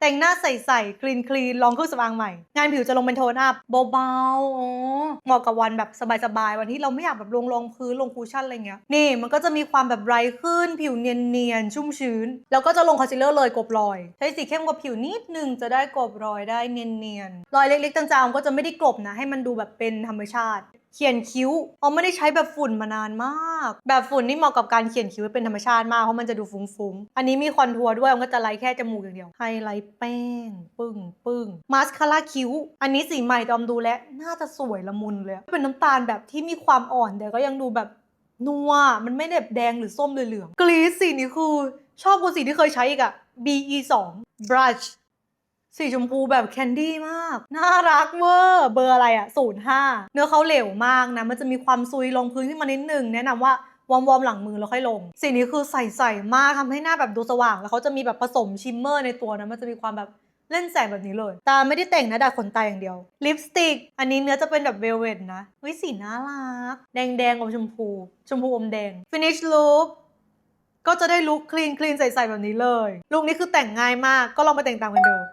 แต่งหน้าใสๆคลีนคลีนลองเครื่องสำอางใหม่ งานผิวจะลงเป็นโทนอัพเบาๆอ๋อเหมาะกับวันแบบสบายๆ วันที่เราไม่อยากแบบลงรองพื้นลงคูชั่นอะไรเงี้ย นี่มันก็จะมีความแบบไบรท์ขึ้น ผิวเนียนๆ ชุ่มชื้น แล้วก็จะลงคอนซีลเลอร์เลยกบรอย ใช้สีเข้มกว่าผิวนิดนึงจะได้กบรอยได้เนียนๆ รอยเล็กๆจางๆก็จะไม่ได้กลบนะให้มันดูแบบเป็นธรรมชาติ เขียนคิ้วอ๋อไม่ได้ใช้แบบฝุ่นมานานมาก แบบฝุ่นนี่เหมาะกับการเขียนคิ้วเป็นธรรมชาติมาก เพราะมันจะดูฟุ้งๆ อันนี้มีคอนทัวร์ด้วยมันก็จะไล่แค่จมูกอย่างเดียว ไฮไลท์แป้ง ปึ้งปึ้งมาสคาร่าคิ้ว อันนี้สีใหม่ตอมดูแล้ว น่าจะสวยละมุนเลย เป็นน้ำตาลแบบที่มีความอ่อนแต่ก็ยังดูแบบนัว มันไม่ได้แบบแดงหรือส้มเลยเหลือง กรีซสีนี้คือ ชอบกว่าสีที่เคยใช้อีกอะ BE 2 brush สีชมพูแบบแคนดี้มาก น่ารักเวอร์ เบอร์อะไรอะศูนย์ห้าเนื้อเขาเหลวมากนะ มันจะมีความซุยลงพื้นขึ้นมานิดนึง แนะนำว่าวอมวอมๆหลังมือแล้วค่อยลง สีนี้คือใสๆมากทำให้หน้าแบบดูสว่าง แล้วเขาจะมีแบบผสมชิมเมอร์ในตัวนะ มันจะมีความแบบเล่นแสงแบบนี้เลย ตาไม่ได้แต่งนะดัดขนตาอย่างเดียว ลิปสติก อันนี้เนื้อจะเป็นแบบเวลเวทนะเฮ้ยสีน่ารัก แดงๆอมชมพู ชมพูอมแดง finish look ก็จะได้ลุคคลีนคลีนใสๆแบบนี้เลย ลุคนี้คือแต่งง่ายมาก ก็ลองไปแต่งตามกันดู